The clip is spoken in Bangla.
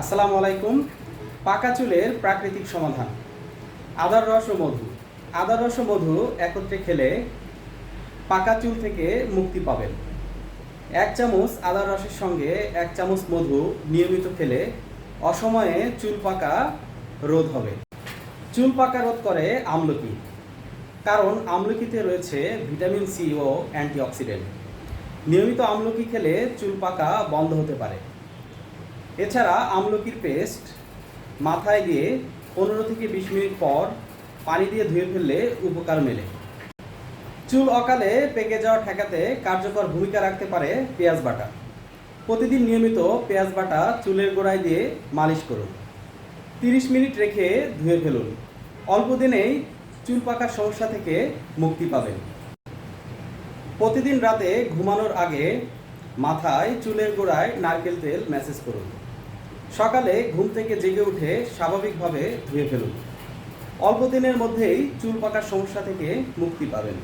আসসালামু আলাইকুম। পাকা চুলের প্রাকৃতিক সমাধান। আদার রস ও মধু। আদার রস ও মধু একত্রে খেলে পাকা চুল থেকে মুক্তি পাবেন। এক চামচ আদার রসের সঙ্গে এক চামচ মধু নিয়মিত খেলে অসময়ে চুল পাকা রোধ হবে। চুল পাকা রোধ করে আমলকি। কারণ আমলকিতে রয়েছে ভিটামিন সি ও অ্যান্টিঅক্সিডেন্ট। নিয়মিত আমলকি খেলে চুল পাকা বন্ধ হতে পারে। এছাড়া আমলকির পেস্ট মাথায় দিয়ে পনেরো থেকে বিশ মিনিট পর পানি দিয়ে ধুয়ে ফেললে উপকার মেলে। চুল অকালে পেকে যাওয়া ঠেকাতে কার্যকর ভূমিকা রাখতে পারে পেঁয়াজ বাটা। প্রতিদিন নিয়মিত পেঁয়াজ বাটা চুলের গোড়ায় দিয়ে মালিশ করুন। তিরিশ মিনিট রেখে ধুয়ে ফেলুন। অল্প দিনেই চুল পাকার সমস্যা থেকে মুক্তি পাবেন। প্রতিদিন রাতে ঘুমানোর আগে মাথায়, চুলের গোড়ায় নারকেল তেল ম্যাসেজ করুন। সকালে ঘুম থেকে জেগে উঠে স্বাভাবিকভাবে ধুয়ে ফেলুন। অল্প দিনের মধ্যেই চুল পাকার সমস্যা থেকে মুক্তি পাবেন।